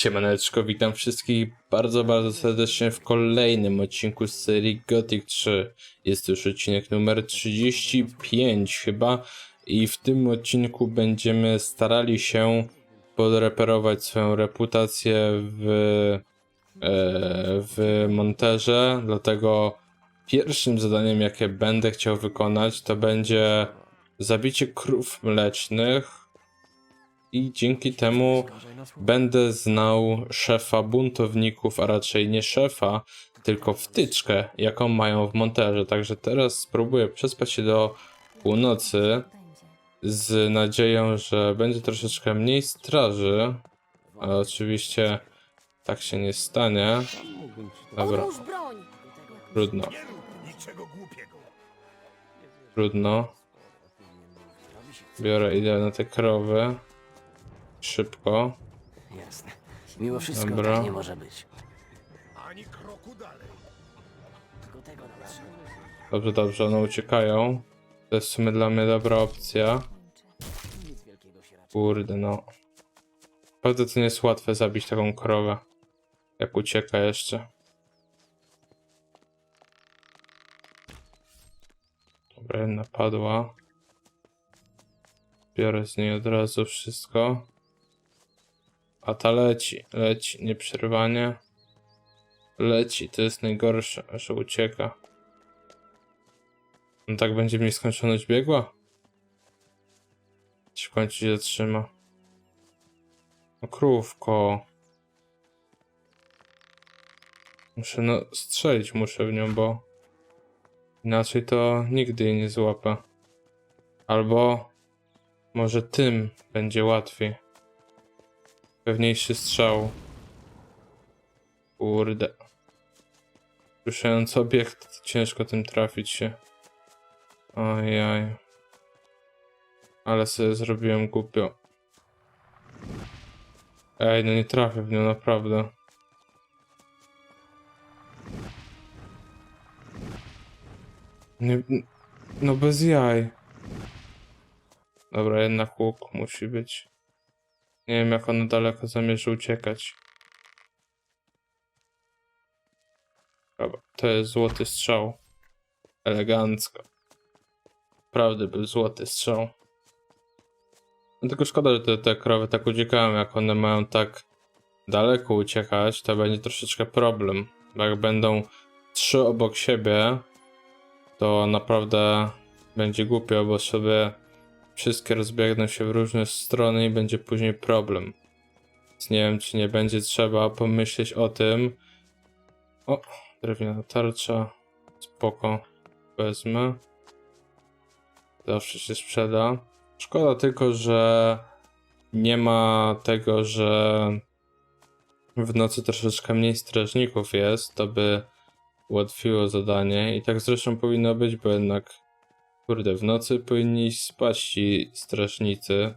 Siemaneczko, witam wszystkich bardzo, bardzo serdecznie w kolejnym odcinku z serii Gothic 3. Jest już odcinek numer 35 chyba i w tym odcinku będziemy starali się podreperować swoją reputację w, e, w monterze, dlatego pierwszym zadaniem jakie będę chciał wykonać to będzie zabicie krów mlecznych. I dzięki temu będę znał szefa buntowników, a raczej nie szefa, tylko wtyczkę, jaką mają w monterze. Także teraz spróbuję przespać się do północy z nadzieją, że będzie troszeczkę mniej straży, ale oczywiście tak się nie stanie. Dobra, Odłóż broń! trudno. Trudno. Biorę, idę na te krowy. Szybko. Jasne. Mimo wszystko Dobra. tak nie może być. Ani kroku dalej. Tylko tego. Dobrze, dobrze, one uciekają. To jest w sumie dla mnie dobra opcja. Nic wielkiego się raczej. Kurde, no. Naprawdę to nie jest łatwe zabić taką krowę. Jak ucieka jeszcze. Dobra, jedna padła. Biorę z niej od razu wszystko. A ta leci, leci, nieprzerwanie. Leci, to jest najgorsze, że ucieka. No tak będzie mi skończoność biegła? Czy w końcu się zatrzyma? No krówko. Muszę no strzelić muszę w nią, bo inaczej to nigdy jej nie złapę. Albo może tym będzie łatwiej. Pewniejszy strzał. Kurde. Słyszałem obiekt, ciężko tym trafić się. Ojaj. Ale sobie zrobiłem głupio. Ej, no nie trafię w nią, naprawdę. Nie, no bez jaj. Dobra, jednak łuk musi być. Nie wiem, jak ona daleko zamierza uciekać. Dobra, to jest złoty strzał. Elegancko. Naprawdę był złoty strzał. No tylko szkoda, że te, te krowy tak uciekają, jak one mają tak daleko uciekać, to będzie troszeczkę problem. Bo jak będą trzy obok siebie, to naprawdę będzie głupio, bo sobie wszystkie rozbiegną się w różne strony i będzie później problem. Więc nie wiem, czy nie będzie trzeba pomyśleć o tym. O, drewniana tarcza. Spoko. Wezmę. Zawsze się sprzeda. Szkoda tylko, że nie ma tego, że w nocy troszeczkę mniej strażników jest, to by ułatwiło zadanie. I tak zresztą powinno być, bo jednak, kurde, w nocy powinni iść spać ci strażnicy.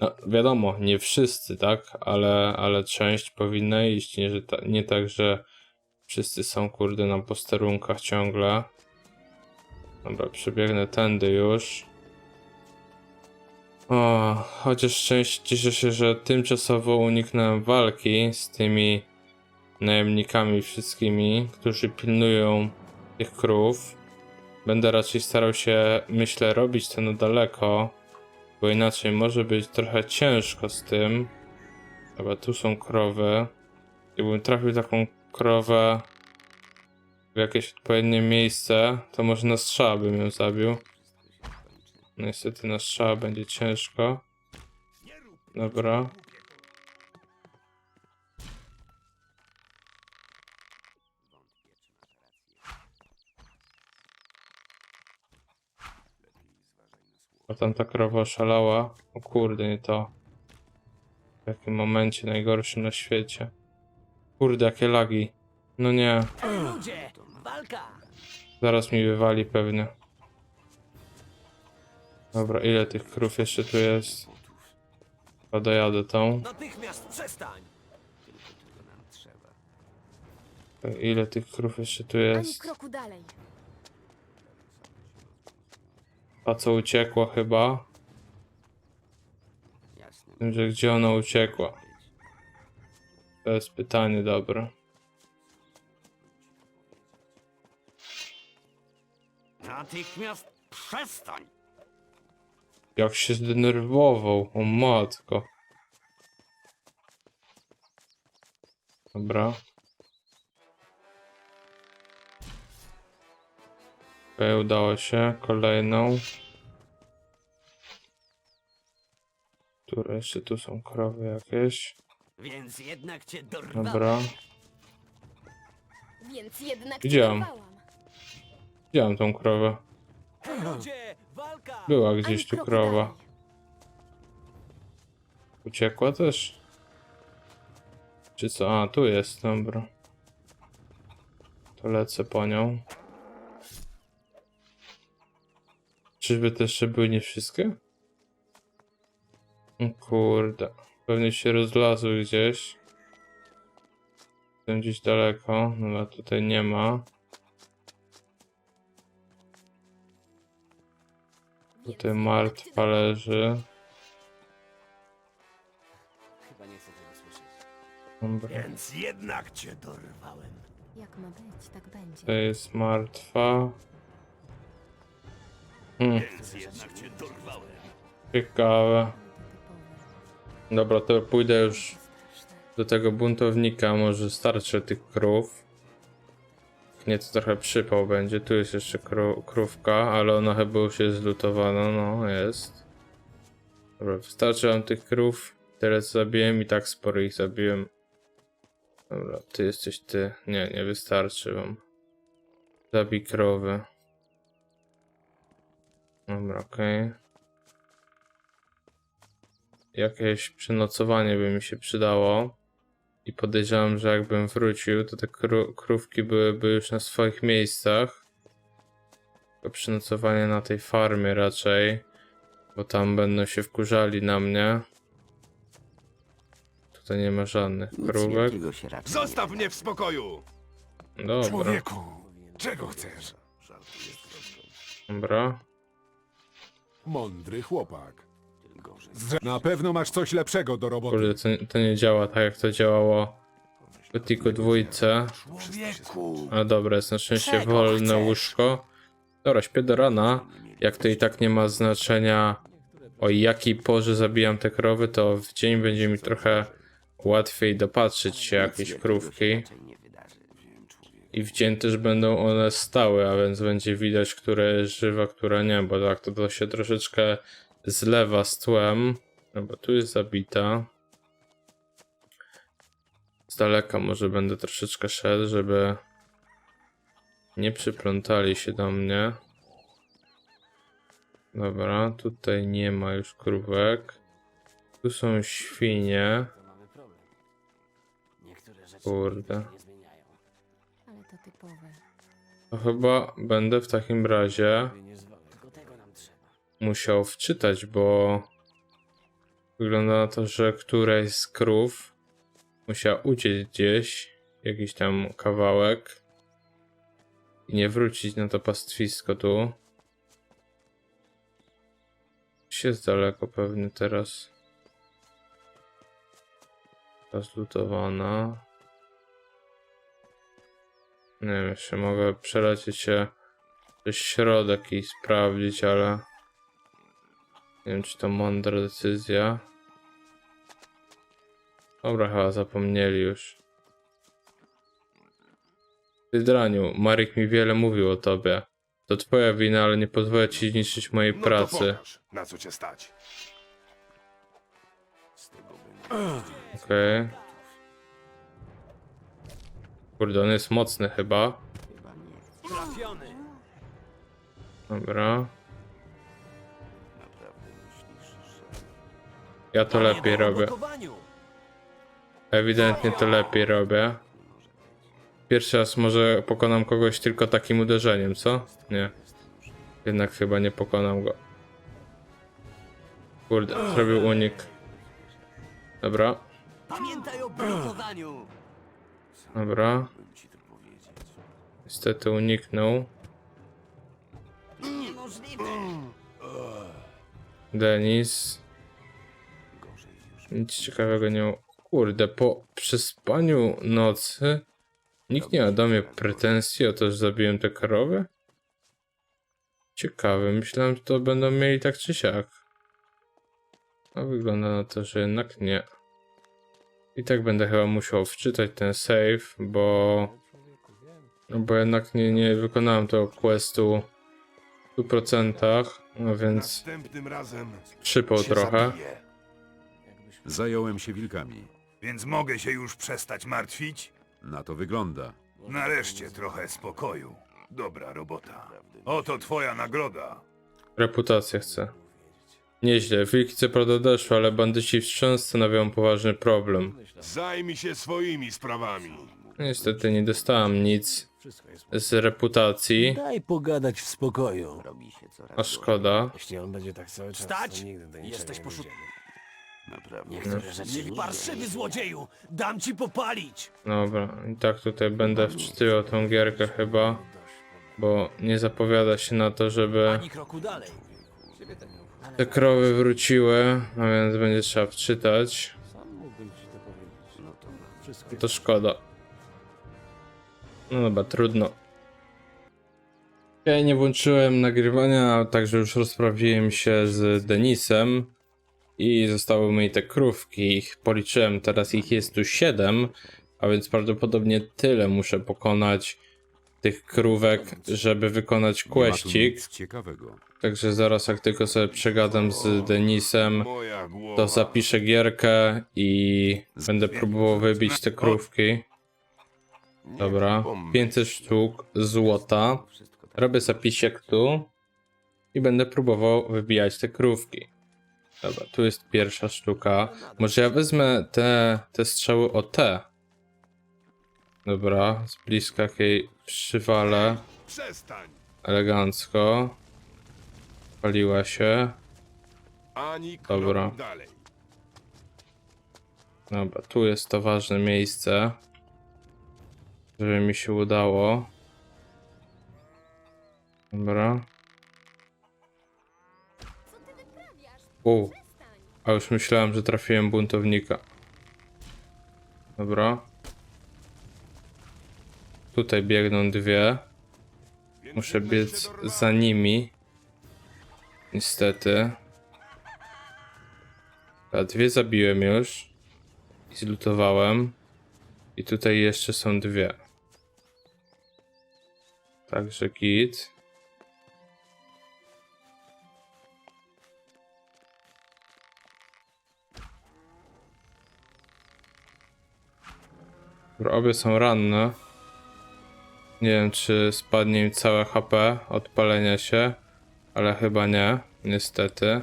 No, wiadomo, nie wszyscy, tak? Ale, ale część powinna iść. Nie, że ta, nie tak, że wszyscy są, kurde, na posterunkach ciągle. Dobra, przebiegnę tędy już. O, chociaż szczęście cieszę się, że tymczasowo uniknąłem walki z tymi najemnikami wszystkimi, którzy pilnują tych krów. Będę raczej starał się, myślę, robić to na daleko, bo inaczej może być trochę ciężko z tym. Dobra, tu są krowy. Jakbym trafił taką krowę w jakieś odpowiednie miejsce, to może na strzała bym ją zabił. No Niestety na strzała będzie ciężko. Dobra. A tamta krowa szalała. O kurde, nie to. W jakim momencie najgorszym na świecie. Kurde, jakie lagi. No nie. Ludzie! Walka! Zaraz mi wywali pewnie. Dobra, ile tych krów jeszcze tu jest? Chyba dojadę tą. Natychmiast przestań! Ile tych krów jeszcze tu Ani jest? kroku dalej. A co uciekła chyba? Wiem, że gdzie ona uciekła? To jest pytanie dobre. Natychmiast przestań! Jak się zdenerwował, o matko. Dobra. Okej, udało się. Kolejną. Które jeszcze tu są krowy jakieś? Więc jednak cię dorwałem. Dobra. Więc jednak Widziałam. cię dorwałam. Widziałem tą krowę. Ludzie, walka! Była gdzieś tu krowa. Uciekła też? Czy co? A, tu jest, dobra. To lecę po nią. Czyżby te jeszcze były nie wszystkie? Kurde. Pewnie się rozlazły gdzieś. Jestem gdzieś daleko, no ale tutaj nie ma. Tutaj martwa leży. Chyba nie chcę tego słyszeć. Dobra. Więc jednak cię dorwałem. Jak ma być, tak będzie. To jest martwa. Hmm, ciekawe. Dobra, to pójdę już do tego buntownika, może starczy tych krów. Nie, to trochę przypał będzie. Tu jest jeszcze kró krówka, ale ona chyba już jest zlutowana. No, jest. Dobra, wystarczy tych krów. Teraz zabiłem i tak sporo ich zabiłem. Dobra, ty jesteś ty. Nie, nie wystarczy wam. Zabij krowy. Dobra, okej. Jakieś przenocowanie by mi się przydało. I podejrzewam, że jakbym wrócił, to te kró krówki byłyby już na swoich miejscach. Tylko przenocowanie na tej farmie raczej. Bo tam będą się wkurzali na mnie. Tutaj nie ma żadnych Nic krówek. Zostaw mnie w spokoju! Dobra, Człowieku, czego chcesz? dobra. Mądry chłopak. Zdrze- Na pewno masz coś lepszego do roboty. Kurde, to, to nie działa tak jak to działało w tylko dwójce. Człowieku! Ale dobra, jest na szczęście Czego wolne chcesz? łóżko. Dobra, śpię do rana. Jak to i tak nie ma znaczenia o jakiej porze zabijam te krowy, to w dzień będzie mi trochę łatwiej dopatrzyć się jakieś krówki. I w dzień też będą one stałe, a więc będzie widać, które jest żywa, które nie, bo tak to, to się troszeczkę zlewa z tłem. No bo tu jest zabita. Z daleka może będę troszeczkę szedł, żeby nie przyplątali się do mnie. Dobra, tutaj nie ma już krówek. Tu są świnie. Kurde. Chyba będę w takim razie musiał wczytać, bo wygląda na to, że któreś z krów musiała uciec gdzieś, jakiś tam kawałek i nie wrócić na to pastwisko tu. Jest daleko pewnie teraz. Ta zlutowana. Nie wiem, jeszcze mogę przelecieć się przez środek i sprawdzić, ale nie wiem, czy to mądra decyzja. Dobra, chyba zapomnieli już. Ty draniu, Marek mi wiele mówił o tobie. To twoja wina, ale nie pozwolę ci zniszczyć mojej No to pracy. pokaż, na co cię stać. Okej. Kurde, on jest mocny chyba. Dobra. Ja to lepiej robię. Ewidentnie to lepiej robię. Pierwszy raz może pokonam kogoś tylko takim uderzeniem, co? Nie. Jednak chyba nie pokonam go. Kurde, zrobił unik. Dobra, Pamiętaj o blokowaniu! Dobra. Niestety uniknął. Denis. Nic ciekawego nie. Kurde, po przespaniu nocy nikt nie ma do mnie pretensji o to, że zabiłem te krowy? Ciekawe, myślałem, że to będą mieli tak czy siak. A wygląda na to, że jednak nie. I tak będę chyba musiał wczytać ten save, bo. No bo jednak nie, nie wykonałem tego questu w 100%, no więc Następnym razem przypał cię trochę. zabiję. Zająłem się wilkami. Więc mogę się już przestać martwić? Na to wygląda. Nareszcie trochę spokoju. Dobra robota. Oto twoja nagroda. Reputację chcę. Nieźle, wilki co prawda odeszły, ale bandyci wciąż stanowią poważny problem. Zajmij się swoimi sprawami. Niestety nie dostałem nic z reputacji, Daj pogadać w spokoju. Robi się coraz a szkoda. Jeśli on będzie tak cały czas, Wstać! to nigdy do niczego Jesteś nie dojdziemy. Niektóre rzeczy Niech parszywy złodzieju! Dam ci popalić! Dobra, i tak tutaj będę wczytywał tą gierkę chyba, bo nie zapowiada się na to, żeby Ani kroku dalej. Te krowy wróciły, a więc będzie trzeba wczytać. To szkoda. No dobra, trudno. Ja nie włączyłem nagrywania, także już rozprawiłem się z Denisem i zostały mi te krówki. Ich policzyłem, teraz ich jest tu 7, a więc prawdopodobnie tyle muszę pokonać tych krówek, żeby wykonać questik. ciekawego. Także zaraz jak tylko sobie przegadam z Denisem, to zapiszę gierkę i będę próbował wybić te krówki. Dobra, 500 sztuk złota. Robię zapisiek tu i będę próbował wybijać te krówki. Dobra, tu jest pierwsza sztuka. Może ja wezmę te, te strzały o te. Dobra, z bliska jakiej przywalę Przestań. elegancko. Paliła się. Ani Dobra. dalej. Dobra, tu jest to ważne miejsce. Żeby mi się udało. Dobra. U, a już myślałem, że trafiłem buntownika. Dobra. Tutaj biegną dwie. Muszę biec za nimi. Niestety. A dwie zabiłem już. I zlutowałem. I tutaj jeszcze są dwie. Także git. Obie są ranne. Nie wiem, czy spadnie im całe HP od palenia się, ale chyba nie, niestety.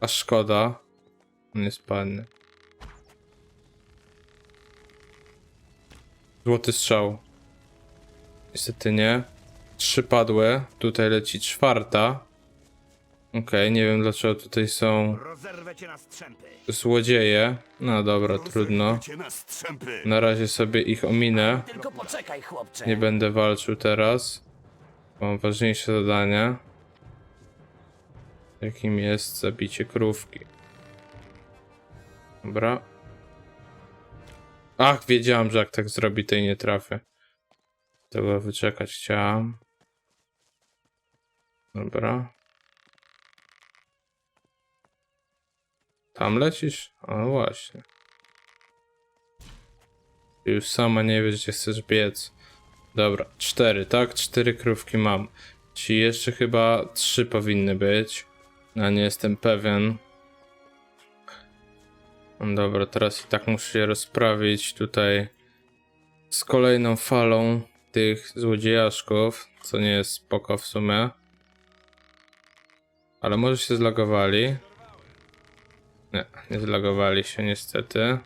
A szkoda. Nie spadnie. Złoty strzał. Niestety nie. Trzy padły. Tutaj leci czwarta. Okej, nie wiem dlaczego tutaj są złodzieje. No dobra, trudno. Na razie sobie ich ominę. Nie będę walczył teraz. Mam ważniejsze zadanie. Jakim jest zabicie krówki. Dobra. Ach, wiedziałem, że jak tak zrobi, to i nie trafię. Tego wyczekać chciałem. Dobra. Tam lecisz? O właśnie. Ty już sama nie wiesz, gdzie chcesz biec. Dobra, cztery, tak? Cztery krówki mam. Ci jeszcze chyba trzy powinny być. A nie jestem pewien. No Dobra, teraz i tak muszę się rozprawić tutaj z kolejną falą tych złodziejaszków, co nie jest spoko w sumie. Ale może się zlogowali. Nie, nie się niestety.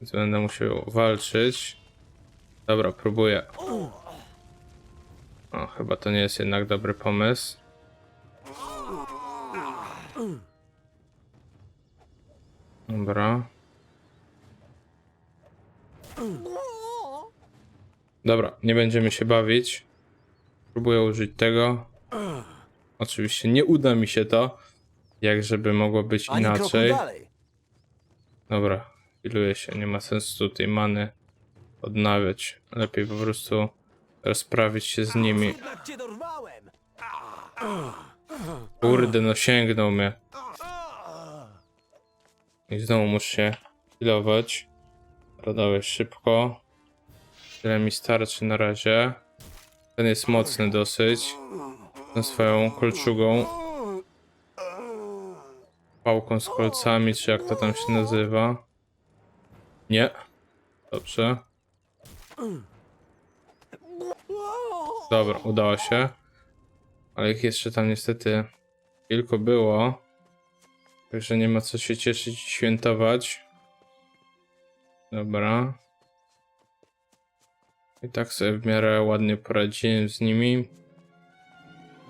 Więc będę musiał walczyć. Dobra, próbuję. O, chyba to nie jest jednak dobry pomysł. Dobra. Dobra, nie będziemy się bawić. Próbuję użyć tego. Oczywiście nie uda mi się to. Jak żeby mogło być Ani inaczej. Dobra, iluję się, nie ma sensu tutaj many odnawiać. Lepiej po prostu rozprawić się z nimi. Kurde, no sięgnął mnie. I znowu muszę się healować. Rodałeś szybko. Tyle mi starczy na razie. Ten jest mocny dosyć. Tą swoją kolczugą. Pałką z kolcami, czy jak to tam się nazywa. Nie. Dobrze. Dobra, udało się. Ale ich jeszcze tam niestety kilku było. Także nie ma co się cieszyć i świętować. Dobra. I tak sobie w miarę ładnie poradziłem z nimi.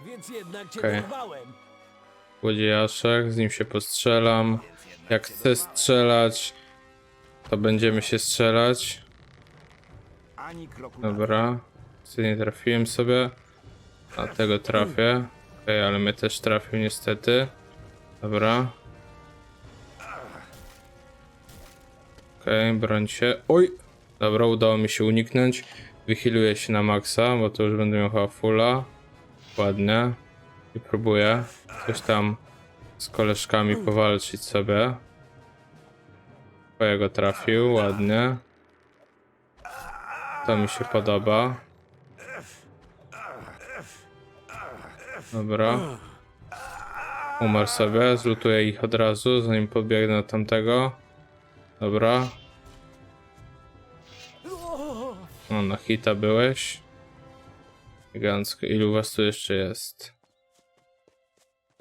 Więc jednak cię Okej. Dorwałem. Złodziejaszek, z nim się postrzelam. Jak chcę strzelać, to będziemy się strzelać. Dobra. Ty nie trafiłem sobie. A tego trafię. Okej, ale mnie też trafił niestety. Dobra. Okej, broń się. Oj! Dobra, udało mi się uniknąć. Wychyluję się na maksa, bo to już będę miał chyba fulla. Ładnie. I próbuję coś tam z koleżkami powalczyć sobie. Twojego trafił, ładnie. To mi się podoba. Dobra. Umarł sobie, zlutuję ich od razu, zanim podbiegnę do tamtego. Dobra. No, na hita byłeś. Elegancko. Ilu was tu jeszcze jest?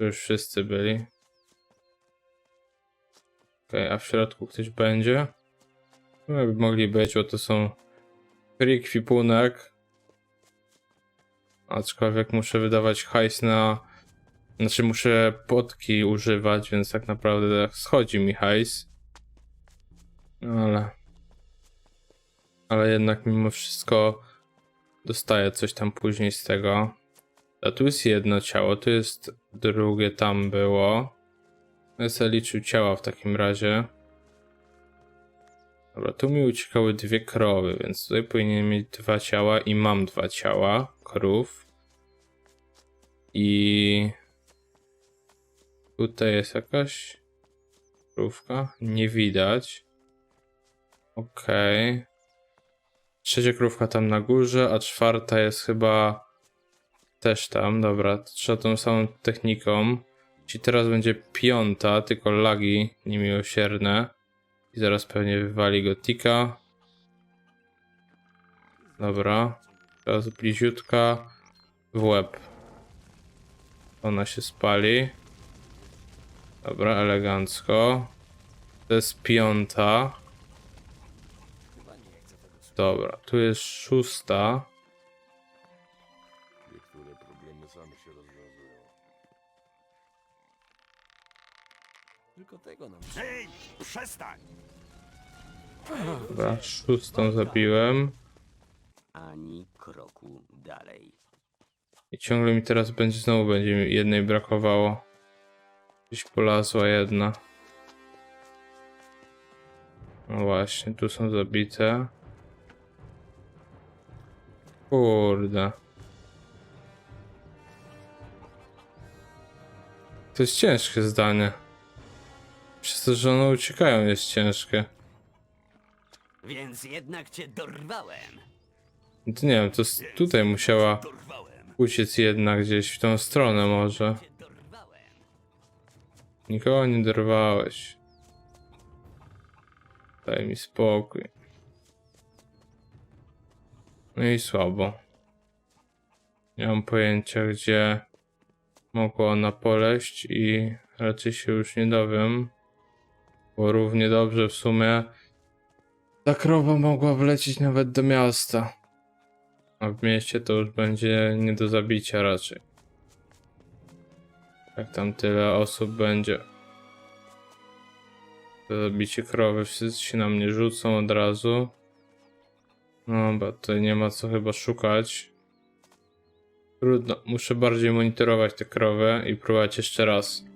Tu już wszyscy byli. Okej, a w środku ktoś będzie? No, mogli być, bo to są free kwipunek. Aczkolwiek muszę wydawać hajs na... Znaczy muszę potki używać, więc tak naprawdę schodzi mi hajs. No ale... Ale jednak mimo wszystko dostaję coś tam później z tego. A tu jest jedno ciało, tu jest drugie, tam było. Ja sobie liczył ciała w takim razie. Dobra, tu mi uciekały dwie krowy, więc tutaj powinien mieć dwa ciała i mam dwa ciała krów. I tutaj jest jakaś krówka? Nie widać. Okej. Trzecia krówka tam na górze, a czwarta jest chyba też tam. Dobra, trzeba tą samą techniką. Czyli teraz będzie piąta, tylko lagi niemiłosierne. I zaraz pewnie wywali gotika. Dobra. Teraz bliziutka w łeb. Ona się spali. Dobra, elegancko. To jest piąta. Dobra, tu jest szósta. Tylko tego nam Ej, przestań! Dobra, szóstą zabiłem. Ani kroku dalej. I ciągle mi teraz będzie znowu będzie mi jednej brakowało. Gdzieś polazła jedna. No właśnie, tu są zabite. Kurde. To jest ciężkie zdanie. Przez to, że one uciekają jest ciężkie. Więc jednak cię dorwałem. To nie wiem, to s- tutaj musiała Dorwałem. uciec jednak gdzieś w tą stronę może. Cię dorwałem. Nikogo nie dorwałeś. Daj mi spokój. No i słabo. Nie mam pojęcia, gdzie mogła ona poleść i raczej się już nie dowiem. Bo równie dobrze w sumie ta krowa mogła wlecieć nawet do miasta. A w mieście to już będzie nie do zabicia raczej. Jak tam tyle osób będzie. To zabicie krowy, wszyscy się na mnie rzucą od razu. No, bo tutaj nie ma co chyba szukać. Trudno, muszę bardziej monitorować te krowy i próbować jeszcze raz.